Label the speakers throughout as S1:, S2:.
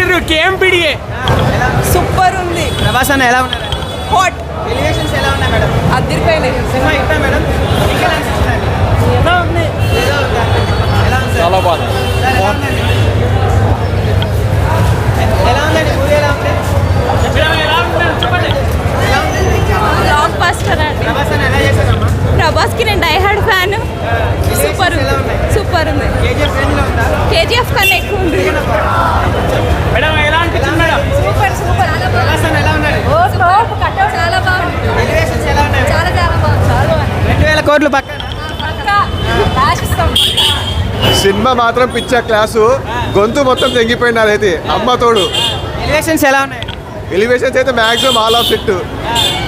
S1: చేసిర్రు కేఎంపీడీఏ సూపర్ ఉంది. ప్రభాస్ అన్న ఎలా ఉన్నారు?
S2: హాట్
S1: ఎలివేషన్స్ ఎలా ఉన్నాయి మేడం?
S2: అద్దరిపోయినాయి.
S1: సినిమా ఇట్టా మేడం?
S2: ప్రభాస్కి నేను డైహార్డ్ ఫ్యాన్ సూపర్
S1: కోట్లు
S2: పక్కా
S3: సినిమా మాత్రం పిచ్చ క్లాసు. గొంతు మొత్తం తెంగిపోయింది అదైతే అమ్మ తోడు.
S1: ఎలివేషన్స్ ఎలా ఉన్నాయి?
S3: ఎలివేషన్స్ అయితే maximum all of set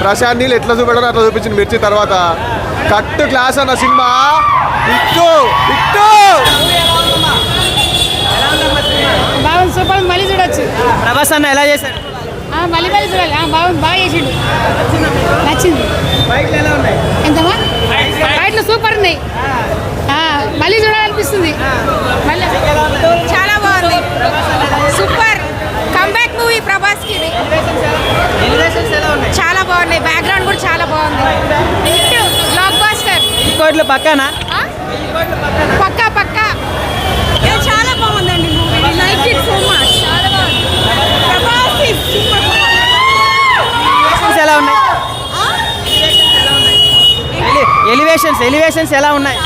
S3: Prashanth Neel ఎట్లా చూపెడతారో అట్లా చూపించింది మిర్చి తర్వాత. కట్టు క్లాస్ అన్న సినిమా. ఇట్టు ఇట్టు.
S4: బాగుంది సూపర్ మళ్ళీ చూడొచ్చు.
S1: ప్రభాస్ అన్న ఎలా చేశారు?
S4: మళ్ళీ మళ్ళీ చూడాలి. బాగుంది బాగా చేసిండు. నచ్చింది.
S1: బైక్లు ఎలా ఉన్నాయి?
S4: ఎంతమా ఉన్నాయి మళ్ళీ చూడాలనిపిస్తుంది. మళ్ళీ.
S2: చాలా బాగుంది. సూపర్. కంబ్యాక్ మూవీ ప్రభాస్కి
S1: ఎలివేషన్స్ ఎలా ఉన్నాయి
S2: చాలా బాగున్నాయి బ్యాక్గ్రౌండ్ కూడా చాలా బాగుంది. బ్లాక్ బాస్టర్
S1: కోట్లు పక్కన
S2: పక్కా పక్కా చాలా బాగుందండి movie like it so much చాలా బాగుంది ప్రభాస్ ఇస్ సూపర్
S1: ఎలివేషన్స్ ఎలా ఉన్నాయి ఎలివేషన్స్ ఎలివేషన్స్ ఎలా ఉన్నాయి?